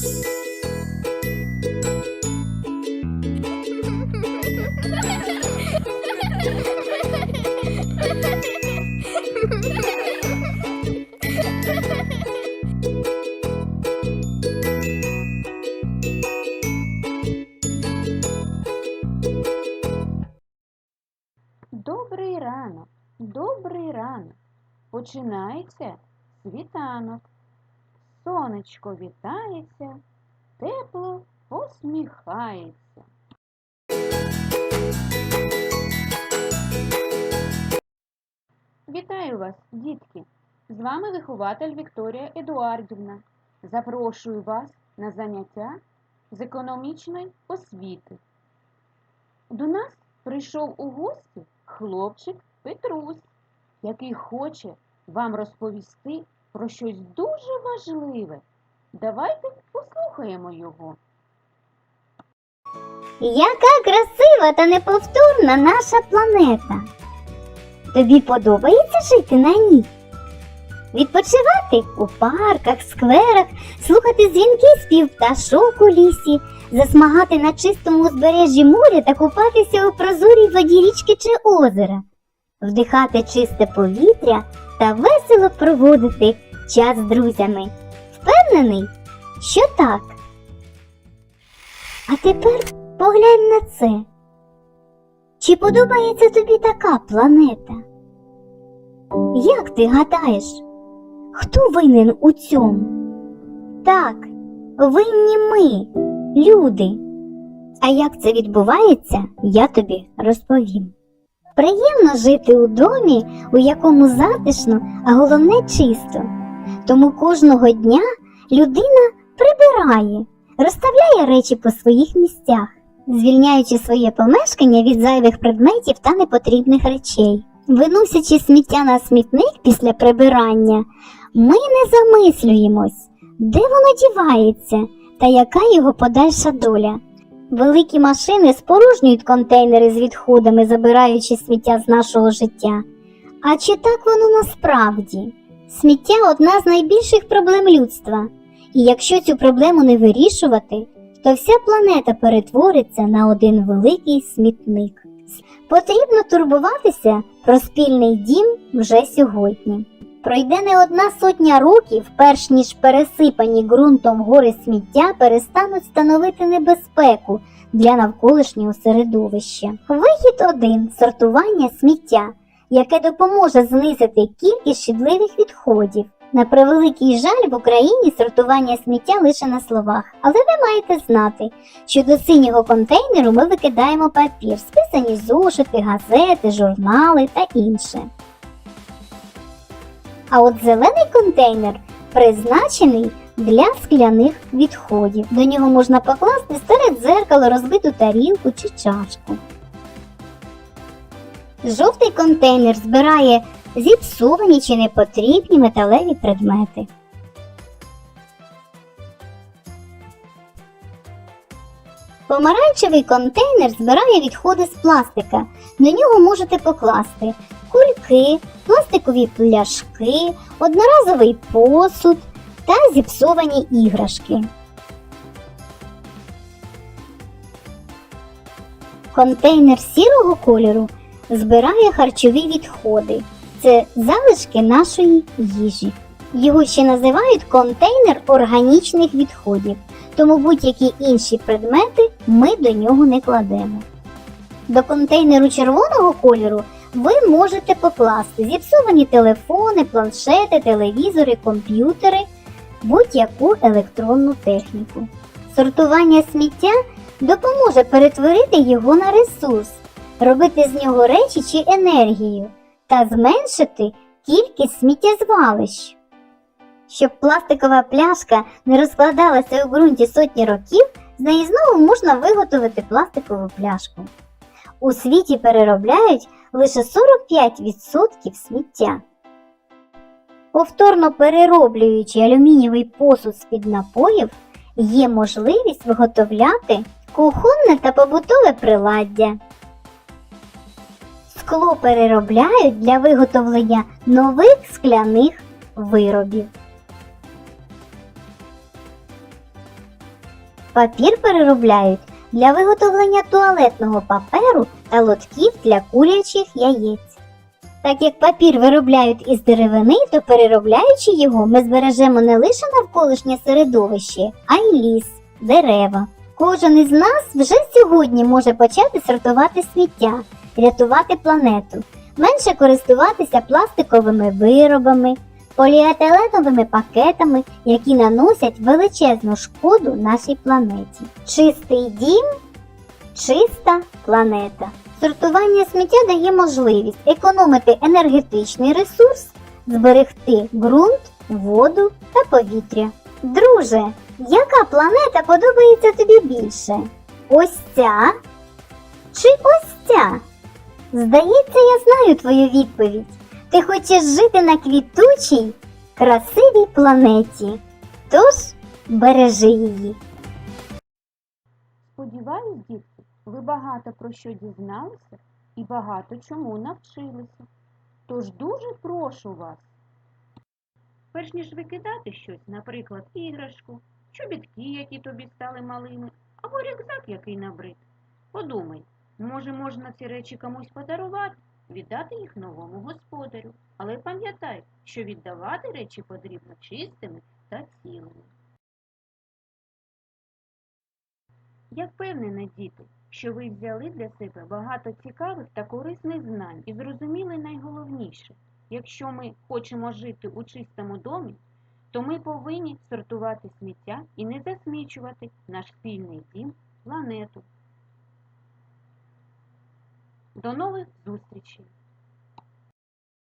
Добрий ранок, добрий ранок. Починається світанок. Сонечко вітається, тепло посміхається. Вітаю вас, дітки! З вами вихователь Вікторія Едуардівна. Запрошую вас на заняття з економічної освіти. До нас прийшов у гості хлопчик Петрусь, який хоче вам розповісти про щось дуже важливе. Давайте послухаємо його. Яка красива та неповторна наша планета. Тобі подобається жити на ній? Відпочивати у парках, скверах, слухати дзвінкий спів пташок у лісі, засмагати на чистому узбережжі моря та купатися у прозорій воді річки чи озера, вдихати чисте повітря та весело проводити час з друзями. Впевнений, що так. А тепер поглянь на це. Чи подобається тобі така планета? Як ти гадаєш, хто винен у цьому? Так, винні ми, люди. А як це відбувається, я тобі розповім. Приємно жити у домі, у якому затишно, а головне чисто. Тому кожного дня людина прибирає, розставляє речі по своїх місцях, звільняючи своє помешкання від зайвих предметів та непотрібних речей. Виносячи сміття на смітник після прибирання, ми не замислюємось, де воно дівається та яка його подальша доля. Великі машини спорожнюють контейнери з відходами, забираючи сміття з нашого життя. А чи так воно насправді? Сміття одна з найбільших проблем людства. І якщо цю проблему не вирішувати, то вся планета перетвориться на один великий смітник. Потрібно турбуватися про спільний дім вже сьогодні. Пройде не одна сотня років, перш ніж пересипані ґрунтом гори сміття перестануть становити небезпеку для навколишнього середовища. Вихід один сортування сміття, яке допоможе знизити кількість шкідливих відходів. На превеликий жаль, в Україні сортування сміття лише на словах, але ви маєте знати, що до синього контейнеру ми викидаємо папір, списані зошити, газети, журнали та інше. А от зелений контейнер призначений для скляних відходів. До нього можна покласти старе дзеркало, розбиту тарілку чи чашку. Жовтий контейнер збирає зіпсовані чи непотрібні металеві предмети. Помаранчевий контейнер збирає відходи з пластика. До нього можете покласти кульки, пластикові пляшки, одноразовий посуд та зіпсовані іграшки. Контейнер сірого кольору збирає харчові відходи. Це залишки нашої їжі. Його ще називають контейнер органічних відходів, тому будь-які інші предмети ми до нього не кладемо. До контейнеру червоного кольору ви можете покласти зіпсовані телефони, планшети, телевізори, комп'ютери, будь-яку електронну техніку. Сортування сміття допоможе перетворити його на ресурс, робити з нього речі чи енергію та зменшити кількість сміттєзвалищ. Щоб пластикова пляшка не розкладалася у ґрунті сотні років, з неї знову можна виготовити пластикову пляшку. У світі переробляють лише 45% сміття. Повторно перероблюючи алюмінієвий посуд з-під напоїв, є можливість виготовляти кухонне та побутове приладдя. Скло переробляють для виготовлення нових скляних виробів. Папір переробляють для виготовлення туалетного паперу та лотків для курячих яєць. Так як папір виробляють із деревини, то переробляючи його, ми збережемо не лише навколишнє середовище, а й ліс, дерева. Кожен із нас вже сьогодні може почати сортувати сміття, рятувати планету, менше користуватися пластиковими виробами, поліетиленовими пакетами, які наносять величезну шкоду нашій планеті. Чистий дім, чиста планета. Сортування сміття дає можливість економити енергетичний ресурс, зберегти ґрунт, воду та повітря. Друже, яка планета подобається тобі більше? Ось ця чи ось ця? Здається, я знаю твою відповідь. Ти хочеш жити на квітучій, красивій планеті. Тож бережи її. Сподіваюсь, дітки, ви багато про що дізналися і багато чому навчилися. Тож дуже прошу вас. Перш ніж викидати щось, наприклад, іграшку, чобітки, які тобі стали малими, або рюкзак, який набрид. Подумай, може можна ці речі комусь подарувати, віддати їх новому господарю. Але пам'ятай, що віддавати речі потрібно чистими та цілими. Я впевнена, діти, що ви взяли для себе багато цікавих та корисних знань і зрозуміли найголовніше. Якщо ми хочемо жити у чистому домі, то ми повинні сортувати сміття і не засмічувати наш спільний дім, планету. До нових зустрічей!